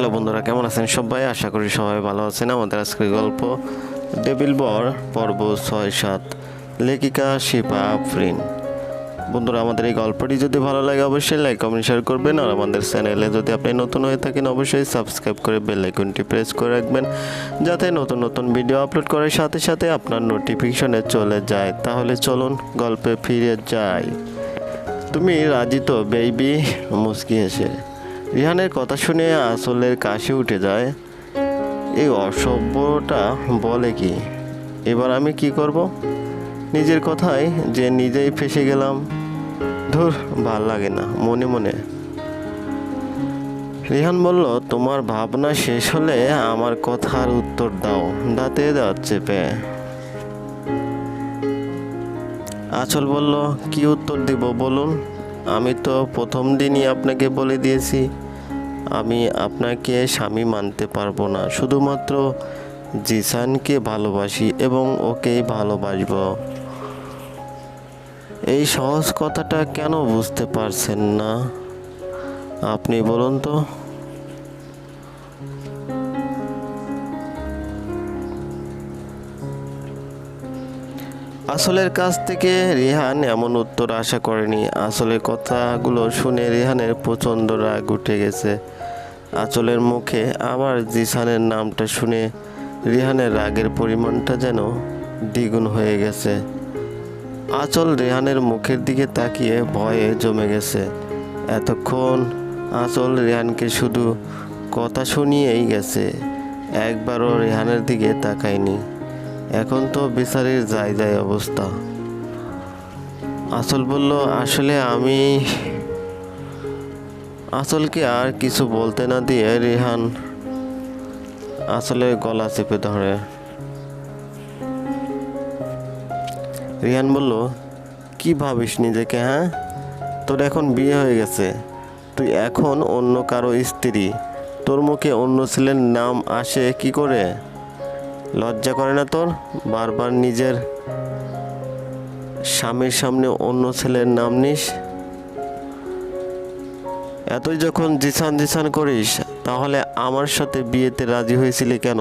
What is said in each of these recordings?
Hello বন্ধুরা, কেমন আছেন সবাই? আশা করি সবাই ভালো আছেন। আমাদের আজকের গল্প ডেবিল বর, পর্ব ছয় সাত, লেখিকা শিপা আফরিন। বন্ধুরা, আমাদের এই গল্পটি যদি ভালো লাগে, অবশ্যই লাইক কমেন্ট শেয়ার করবেন। আর আমাদের চ্যানেলে যদি আপনি নতুন হয়ে থাকেন, অবশ্যই সাবস্ক্রাইব করে বেল আইকনটি প্রেস করে রাখবেন, যাতে নতুন নতুন ভিডিও আপলোড করার সাথে সাথে আপনার নোটিফিকেশনে চলে যায়। তাহলে চলুন গল্পে ফিরে যাই। তুমি রাজি তো বেবি মুস্কি হেসে। রিহানের কথা শুনে আসলের কাশি উঠে যায়। এই অসভ্যটা বলে কি? এবার আমি কি করব? নিজের কথায় যে নিজেই ফেসে গেলাম। ধুর, ভালো লাগে না, মনে মনে। রিহান বলল, তোমার ভাবনা শেষ হলে আমার কথার উত্তর দাও, দাঁতে দাঁত চেপে। আচল বলল, কি উত্তর দিব বলুন? আমি তো প্রথম দিনই আপনাকে বলে দিয়েছি। আমি আপনাকে স্বামী মানতে পারব না। শুধুমাত্র জিসানকে ভালোবাসি এবং ওকেই ভালোবাসব। এই সহজ কথাটা কেন বুঝতে পারছেন না? আপনি বলুন তো। আসলের কাছ থেকে রিহান এমন উত্তর আশা করেনি। আসলের কথাগুলো শুনে রিহানের প্রচণ্ড রাগ উঠে গেছে। আচলের মুখে আবার জিসানের নামটা শুনে রিহানের রাগের পরিমাণটা যেন দ্বিগুণ হয়ে গেছে। আচল রেহানের মুখের দিকে তাকিয়ে ভয়ে জমে গেছে। এতক্ষণ আচল রেহানকে শুধু কথা শুনিয়েই গেছে, একবারও রেহানের দিকে তাকায়নি। এখন তো বিচারের যায় যায় অবস্থা। আসল বলল, আসলে আমি আসলকে আর কিছু বলতে না দিয়ে রিহান আসলে গলা চেপে ধরে। রিহান বলল, কি ভাবিস নিজেকে হ্যাঁ? তোর এখন বিয়ে হয়ে গেছে। তুই এখন অন্য কারও স্ত্রী। তোর মুখে অন্য ছেলের নাম আসে কি করে? লজ্জা করে না তোর? বারবার নিজের স্বামীর সামনে অন্য ছেলের নাম নিস। এতই যখন জিসান জিসান করিস, তাহলে আমার সাথে বিয়েতে রাজি হয়েছিলি কেন?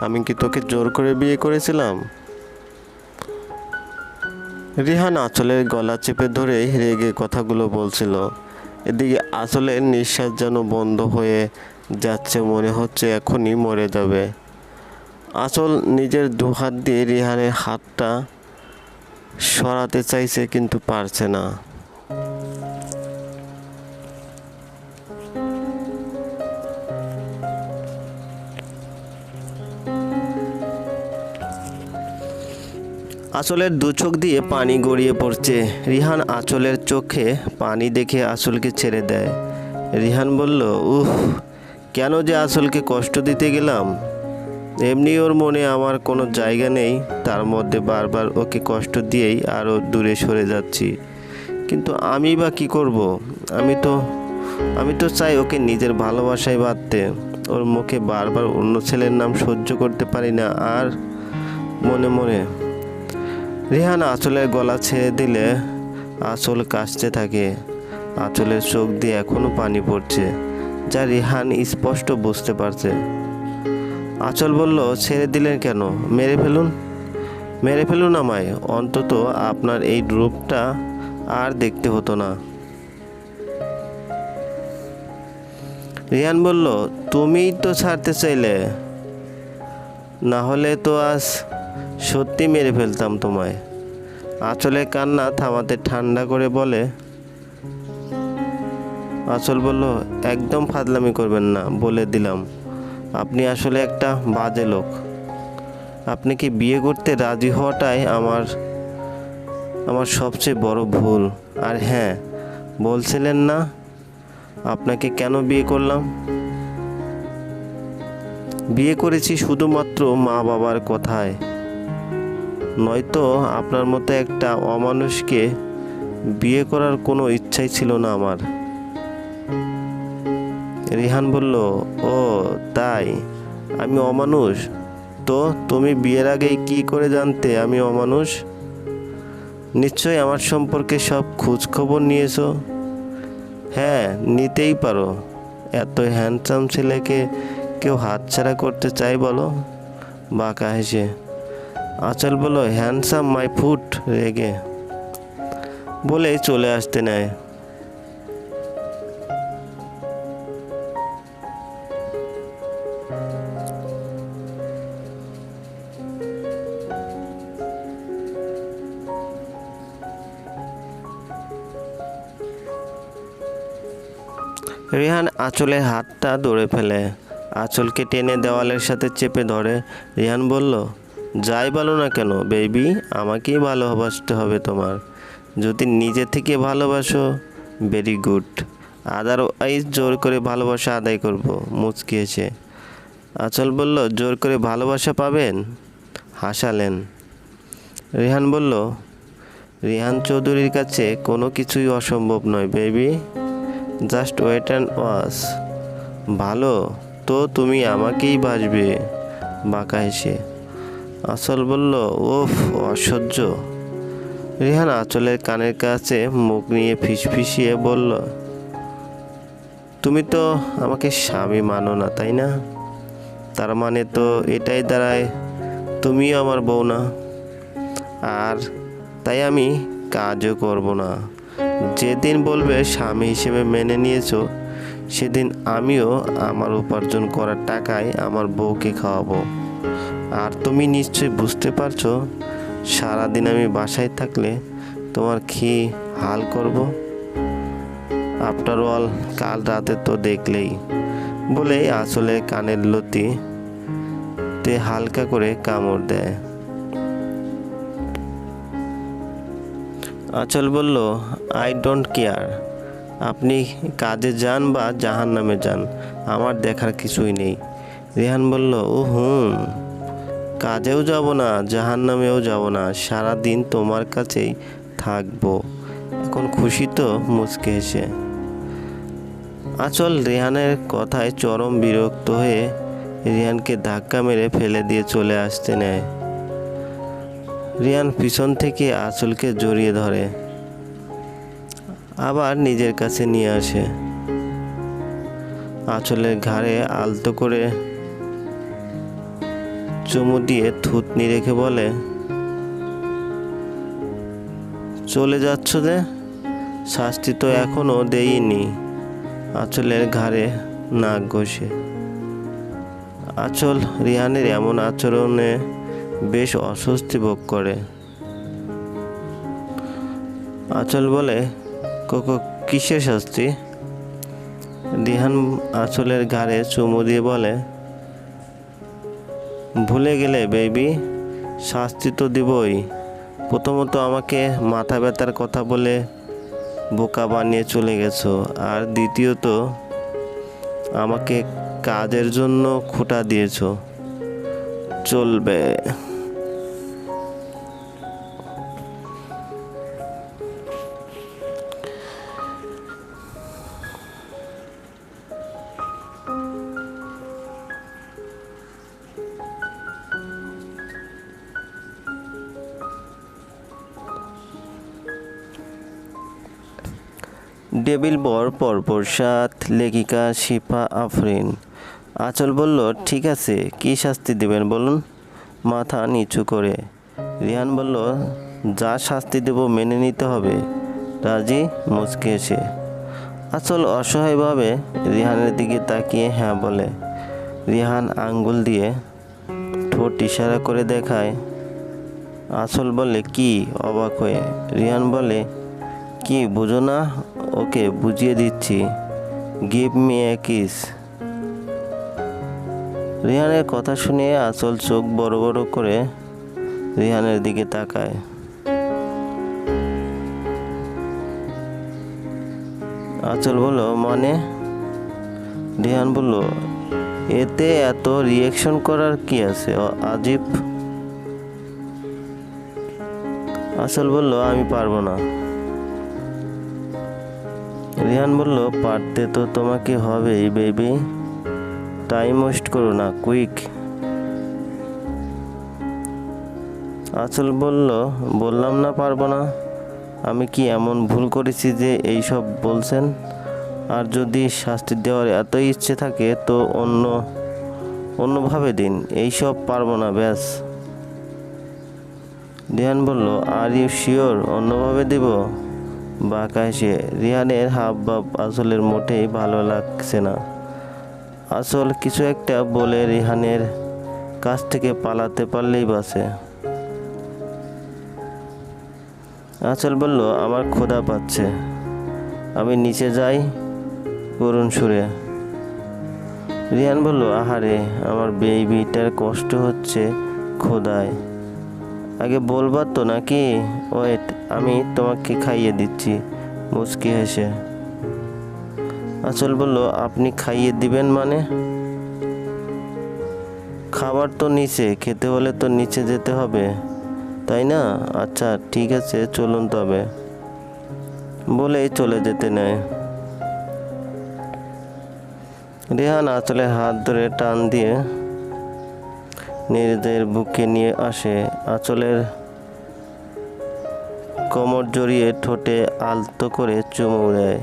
আমি কি তোকে জোর করে বিয়ে করেছিলাম? রিহান আঁচলের গলা চেপে ধরেই রেগে কথাগুলো বলছিল। এদিকে আঁচলের নিঃশ্বাস যেন বন্ধ হয়ে যাচ্ছে মনে হচ্ছে এখনই মরে যাবে। আঁচল নিজের দু হাত দিয়ে রিহানের হাতটা সরাতে চাইছে কিন্তু পারছে না। আঁচলের দু চোখ দিয়ে পানি গড়িয়ে পড়ছে। রিহান আঁচলের চোখে পানি দেখে আঁচলকে ছেড়ে দেয়। রিহান বলল উহ কেন যে আসলকে কষ্ট দিতে গেলাম? এমনি ওর মনে আমার কোনো জায়গা নেই, তার মধ্যে বারবার ওকে কষ্ট দিয়েই আরও দূরে সরে যাচ্ছি। কিন্তু আমি বা কি করব? আমি তো আমি তো চাই ওকে নিজের ভালোবাসায় বাঁধতে। ওর মুখে বারবার অন্য ছেলের নাম সহ্য করতে পারি না, আর মনে মনে। রেহান আঁচলের গলা ছেড়ে দিলে আঁচল কাশতে থাকে। আঁচলের চোখ দিয়ে এখনও পানি পড়ছে। যা রিহান স্পষ্ট বুঝতে পারছে। আঁচল বলল, ছেড়ে দিলেন কেন? মেরে ফেলুন। মেরে ফেলুন আমায়। অন্তত আপনার এই রূপটা আর দেখতে হতো না। রিহান বলল, তুমিই তো ছাড়তে চাইলে। না হলে তো আজ সত্যি মেরে ফেলতাম তোমায়। আঁচলে কান্না থামাতে ঠান্ডা করে বলে আঁচল বলল, একদম ফাদলামি করবেন না, বলে দিলাম। আপনি আসলে একটা বাজে লোক। আপনি কি বিয়ে করতে রাজি হওয়াটাই আমার আমার সবচেয়ে বড় ভুল? আর হ্যাঁ বলছিলেন না, আপনাকে কেন বিয়ে করলাম? বিয়ে করেছি শুধুমাত্র মা বাবার কথায়। নয়তো আপনার মতো একটা অমানুষকে বিয়ে করার কোনো ইচ্ছাই ছিল না আমার। রিহান বলল, ও, তাই? আমি অমানুষ? তো তুমি বিয়ের আগেই কি করে জানতে আমি অমানুষ? নিশ্চয়ই আমার সম্পর্কে সব খোঁজ খবর নিয়েছো? হ্যাঁ নিতেই পারো। এত হ্যান্ডসাম ছেলেকে কেউ হাতছাড়া করতে চাই বলো? বাঁকা হেসে, আচল বলো হ্যান্ডসাম মাই ফুট রেগে। বলে চলে আসতে নেয়। রিহান আঁচলের হাতটা ধরে ফেলে। আঁচলকে টেনে দেওয়ালের সাথে চেপে ধরে। রিহান বলল, যাই বলো না কেন, বেবি, আমাকেই ভালোবাসতে হবে তোমার। যদি নিজে থেকে ভালোবাসো ভেরি গুড আদারওয়াইজ জোর করে ভালোবাসা আদায় করব মুচকি এসে আঁচল বলল, জোর করে ভালোবাসা পাবেন? হাসালেন। রিহান বলল, রিহান চৌধুরীর কাছে কোনো কিছুই অসম্ভব নয়, baby. Just wait and watch ভালো, তো তুমি আমাকেই বাসবে বাঁকা হেসে। আসল বলল, ওফ, অসহ্য। রিহান আঁচলের কানের কাছে মুখ নিয়ে ফিসফিসিয়ে বলল, তুমি তো আমাকে স্বামী মানো না, তাই না? তার মানে তো এটাই দাঁড়ায়, তুমিও আমার বউ না। আর তাই আমি কাজও করব না। যেদিন বলবে স্বামী হিসেবে মেনে নিয়েছো, সেদিন আমিও আমার উপার্জন করার টাকায় আমার বউকে খাওয়াবো। আর তুমি নিশ্চয়ই বুঝতে পারছ, সারাদিন আমি বাসায় থাকলে তোমার কি হাল করব? আফটার অল কাল রাতে তো দেখলেই। বলেই আসলে কানের লতি তে হালকা করে কামড় দেয়। আচল বলল আই ডোন্ট কেয়ার আপনি কাজে যান বা জাহান নামে যান, আমার দেখার কিছুই নেই। রেহান বলল, ও হুম, কাজেও যাব না জাহান নামেও যাব না, সারাদিন তোমার কাছেই থাকব। এখন খুশি তো মুচকে হেসে। আচল রেহানের কথায় চরম বিরক্ত হয়ে রিহানকে ধাক্কা মেরে ফেলে দিয়ে চলে আসতে নেয়। রিয়ান পিছন থেকে আঁচলকে জড়িয়ে ধরে। আবার নিজের কাছে নিয়ে আসে। আঁচলের ঘাড়ে আলতো করে চুমু দিয়ে থুতনি রেখে বলে, চলে যাচ্ছ যে শাস্তি তো এখনও দেইনি। আঁচলের ঘাড়ে নাক ঘষে। আঁচল রিহানের এমন আচরণে বেশ অস্বস্তি ভোগ করে। আঁচল বলে, কোকো, কিসের শাস্তি? দিহান আঁচলের ঘাড়ে চুমু দিয়ে বলে, ভুলে গেলে, বেবি, শাস্তি তো দিবই। প্রথমত আমাকে মাথা ব্যথার কথা বলে বোকা বানিয়ে চলে গেছো। আর দ্বিতীয়ত, আমাকে কাজের জন্য খোটা দিয়েছ। চলবে। ডেবিল বর পরপর সাত লেখিকা শিফা আফরিন। আচল বলল, ঠিক আছে, কি শাস্তি দেবেন বলুন? মাথা নিচু করে। রিহান বলল, যা শাস্তি দেব মেনে নিতে হবে। রাজি মুচকে এসে। আচল অসহায়ভাবে রিহানের দিকে তাকিয়ে হ্যাঁ বলে। রিহান আঙ্গুল দিয়ে ঠোঁট ইশারা করে দেখায়। আসল বলে, কি? অবাক হয়ে। রিহান বলে, কি, বুঝো না, ওকে বুঝিয়ে দিচ্ছি। Give me a kiss. রিহানের কথা শুনে আচল চোখ বড় বড় করে রিহানের দিকে তাকায়। আচল বলল মানে? রিহান বলল, এতে এত রিয়েকশন করার কি আছে আজীব? আসল বলল, আমি পারব না। রিহান বলল, পারতে তো তোমাকে হবেই বেবি টাইম ওয়েস্ট করো না কুইক আচল বলল, বললাম না পারব না। আমি কি এমন ভুল করেছি যে এই সব বলছেন? আর যদি শাস্তি দেওয়ার এতই ইচ্ছে থাকে, তো অন্য, অন্যভাবে দিন। এইসব পারব না, ব্যাস। রিহান বলল আর ইউ শিওর অন্যভাবে দিব? বাঁকা হেসে রিহানের হাব ভাব আসলের মোটেই ভালো লাগছে না। আসল কিছু একটা বলে রিহানের কাছ থেকে পালাতে পারলেই বাসে আচল বলল, আমার খোদা পাচ্ছে। আমি নিচে যাই করুণ সুরে। রিয়ান বলল, আহারে, আমার বেবিটার কষ্ট হচ্ছে খোদায় আগে বলবার তো নাকি? ওয়েট, আমি তোমাকে খাইয়ে দিচ্ছি। মুচকি হেসে। আচল বলল, আপনি খাইয়ে দিবেন মানে? খাবার তো নিচে, খেতে হলে তো নিচে যেতে হবে, তাই না? আচ্ছা ঠিক আছে, চলুন তবে। বলেই চলে যেতে নেয়। রেহান আঁচলে হাত ধরে টান দিয়ে নিজেদের বুকে নিয়ে আসে। আঁচলের কোমর জড়িয়ে ঠোঁটে আলতো করে চুমু দেয়।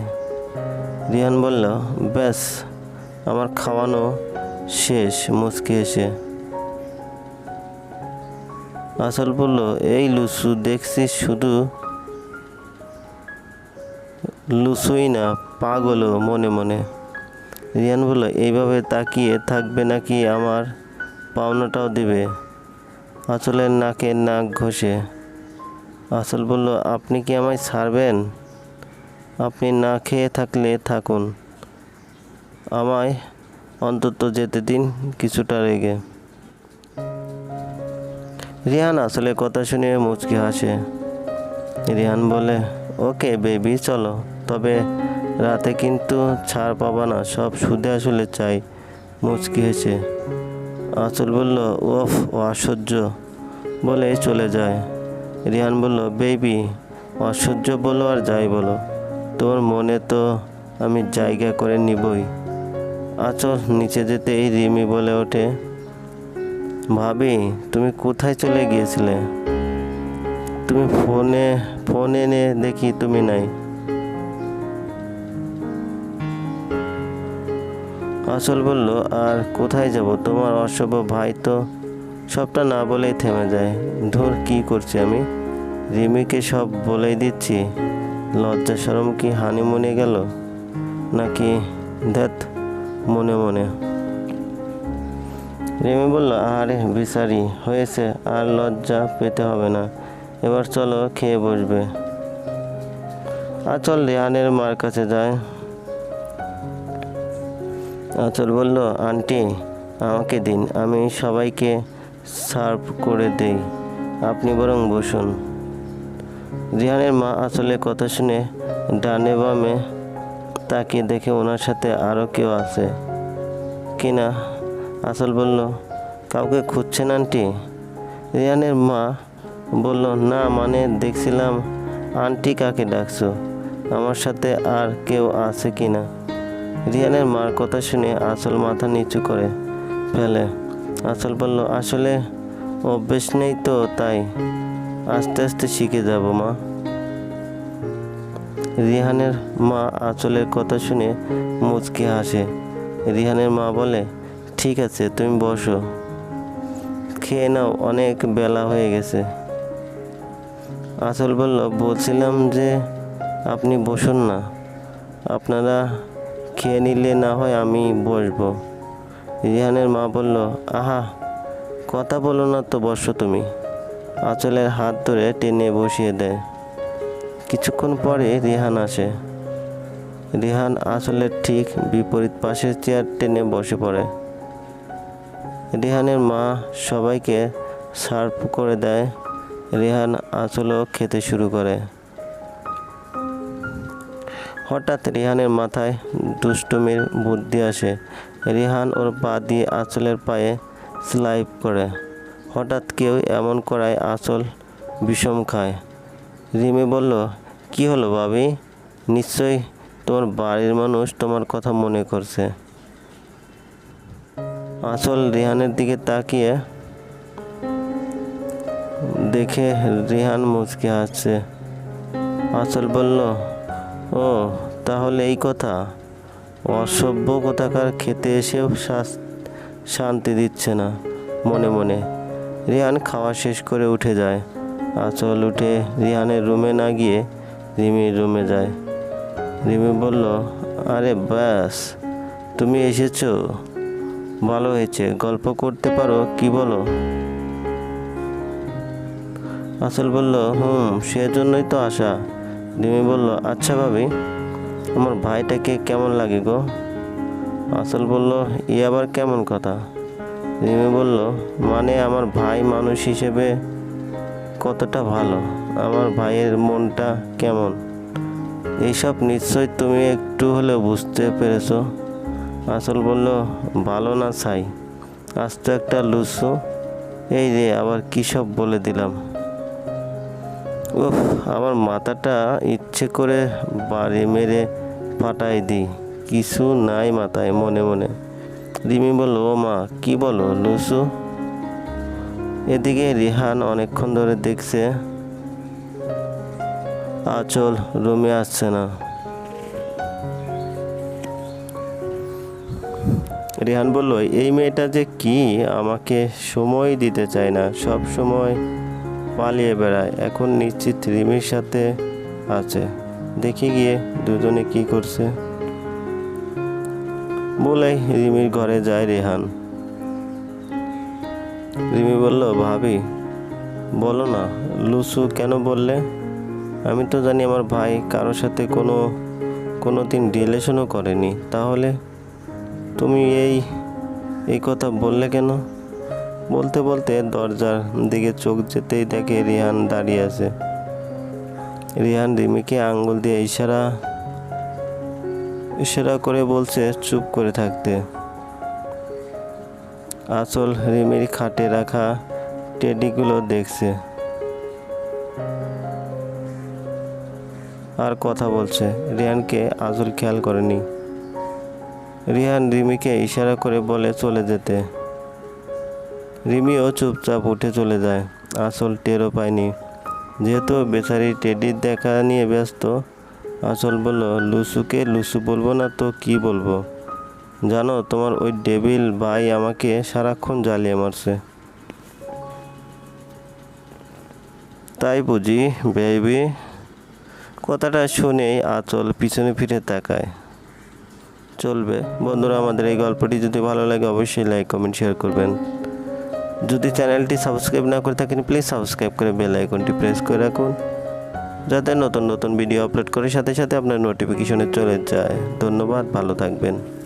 রিহান বলল, ব্যাস, আমার খাওয়ানো শেষ। মুচকি এসে আসল বলল, এই লুসু দেখছিস শুধু? লুসুই না, পাগলও মনে মনে। রিয়ান বলল, এইভাবে তাকিয়ে থাকবে নাকি আমার পাওনাটাও দেবে? আসলের নাকে নাক ঘষে আসল বলল, আপনি কি আমায় ছাড়বেন? আপনি না খেয়ে থাকলে থাকুন। আমায় অন্তত যেতে দিন কিছুটা রেগে। রিহান আসলে কথা শুনে মুচকি হাসে। রিহান বলে, ওকে বেবি, চলো। তবে রাতে কিন্তু ছাড় পাবা না, সব সুদে আসলে চাই। মুচকি হেসে। আঁচল বলল, ওফ, অসহ্য। বলে চলে যায়। রিহান বলল, বেবি, অসহ্য বলো আর যাই বলো। তোর মনে তো আমি জায়গা করে নিবই। আচল নিচে যেতেই রিমি বলে ওঠে। ভাবি, তুমি কোথায় চলে গিয়েছিলে? তুমি ফোনে, ফোন এনে দেখি তুমি নাই। আসল বলল, আর কোথায় যাব? তোমার অসভ্য ভাই তো সবটা না বলেই থেমে যায়। ধর, কি করছি আমি? রিমিকে সব বলেই দিচ্ছি। লজ্জা সরম কি হানিমুনে গেল? নাকি ধ্যাত মনে মনে? রিমি বলল, আরে বিচারি, হয়েছে, আর লজ্জা পেতে হবে না। এবার চলো খেয়ে বসবে। আচল রেহানের মার কাছে যায় আচল বলল, আন্টি, আমাকে দিন। আমি সবাইকে সার্ভ করে দেই। আপনি বরং বসুন। রিহানের মা আসলে কথা শুনে ডানে বামে তাকিয়ে দেখে ওনার সাথে আরও কেউ আছে। কিনা? আসল বলল, কাউকে খুঁজছেন আন্টি? রিয়ানের মা বলল, না মানে দেখছিলাম আন্টি কাকে ডাকছো? আমার সাথে আর কেউ আছে কি না রিয়ানের মার কথা শুনে আসল মাথা নিচু করে ফেলে। আসল বলল, আসলে অভ্যেস নেই তো, তাই। আস্তে আস্তে শিখে যাব, মা। রিহানের মা আঁচলের কথা শুনে মুচকি হাসে। রিহানের মা বলে, ঠিক আছে, তুমি বসো। খেয়ে নাও, অনেক বেলা হয়ে গেছে। আঁচল বলল, বলছিলাম যে আপনি বসুন না। আপনারা খেয়ে নিলে না হয় আমি বসবো। রিহানের মা বলল, আহা, কথা বলো না তো, বসো তুমি। আঁচলের হাত ধরে টেনে বসিয়ে দেয়। কিছুক্ষণ পরে রিহান আসে। রিহান আঁচলের ঠিক বিপরীত পাশের চেয়ার টেনে বসে পড়ে। রিহানের মা সবাইকে সার্ভ করে দেয়। রিহান আঁচলও খেতে শুরু করে। হঠাৎ রিহানের মাথায় দুষ্টুমির বুদ্ধি আসে। রিহান ওর পা দিয়ে আঁচলের পায়ে স্লাইপ করে। হঠাৎ কেউ এমন করায় আঁচল বিষম খায়। রিমি বলল, কি হলো ভাবি? নিশ্চয়ই তোমার বাড়ির মানুষ তোমার কথা মনে করছে। আঁচল রিহানের দিকে তাকিয়ে দেখে রিহান মুচকে হাসছে। আঁচল বলল, ও, তাহলে এই কথা? অসভ্য কোথাকার খেতে এসেও শান্তি দিচ্ছে না, মনে মনে। রিহান খাওয়া শেষ করে উঠে যায়। আঁচল উঠে রিহানের রুমে না গিয়ে রিমির রুমে যায়। রিমি বলল, আরে ব্যাস, তুমি এসেছ। ভালো হয়েছে, গল্প করতে পারো, কি বলো? আসল বলল, হুম, সেজন্যই তো আসা। রিমি বলল আচ্ছা ভাবি, আমার ভাইটাকে কেমন লাগে গো? আসল বলল, ই আবার কেমন কথা? রিমি বলল মানে আমার ভাই মানুষ হিসেবে কতটা ভালো? আমার ভাইয়ের মনটা কেমন? এইসব নিশ্চয় তুমি একটু হলেও বুঝতে পেরেছ। আসল বলল, ভালো না ছাই, আজ তো একটা লুসু। এই রে আবার কী সব বলে দিলাম? উফ, আমার মাথাটা ইচ্ছে করে বাড়ি মেরে ফাটাই দিই। কিছু নাই মাথায়, মনে মনে। রিমি বলল, ও মা, কি বলো, লুসু? এদিকে রিহান অনেকক্ষণ ধরে দেখছে আচল রুমে আসছে না। রিহান বলল, এই মেয়েটা যে কি? আমাকে সময় দিতে চায় না, সব সময় পালিয়ে বেড়ায়। এখন নিশ্চিত রিমির সাথে আছে। দেখি গিয়ে দুজনে কি করছে। বলে রিমির ঘরে যায় রেহান। রিমি বলল, ভাবি, বলো না, লুসু কেন বললে? আমি তো জানি আমার ভাই কারোর সাথে কোনো কোনো দিন রিলেশনও করেনি। তাহলে তুমি এই এই কথা বললে কেন? বলতে বলতে দরজার দিকে চোখ যেতেই দেখে রিহান দাঁড়িয়ে আছে। রিহান রিমিকে আঙ্গুল দিয়ে ইশারা ইশারা করে বলছে, চুপ করে থাকতে। আসল রিমির খাটে রাখা টেডিগুলো দেখছে। আর কথা বলছে। রিয়ানকে আজল খেয়াল করেনি। রিহান রিমিকে ইশারা করে বলে চলে যেতে। রিমিও চুপচাপ উঠে চলে যায়। আসল টেরও পায়নি। যেহেতু বেচারি টেডির দেখা নিয়ে ব্যস্ত আসল বলল লুসুকে লুসু বলব না তো কি বলব? জানো, তোমার ওই ডেভিল ভাই আমাকে সারাক্ষণ জ্বালিয়ে মারছে। তাই বুঝি, বেবি, কথাটা শুনেই আচল পিছনে ফিরে তাকায়। চলবে। বন্ধুরা, আমাদের এই গল্পটি যদি ভালো লাগে, অবশ্যই লাইক, কমেন্ট, শেয়ার করবেন। যদি চ্যানেলটি সাবস্ক্রাইব না করে থাকেন, প্লিজ সাবস্ক্রাইব করে বেল আইকনটি প্রেস করে রাখুন। যাতে নতুন নতুন ভিডিও আপলোড করে সাথে সাথে আপনার নোটিফিকেশনে চলে যায়। ধন্যবাদ, ভালো থাকবেন।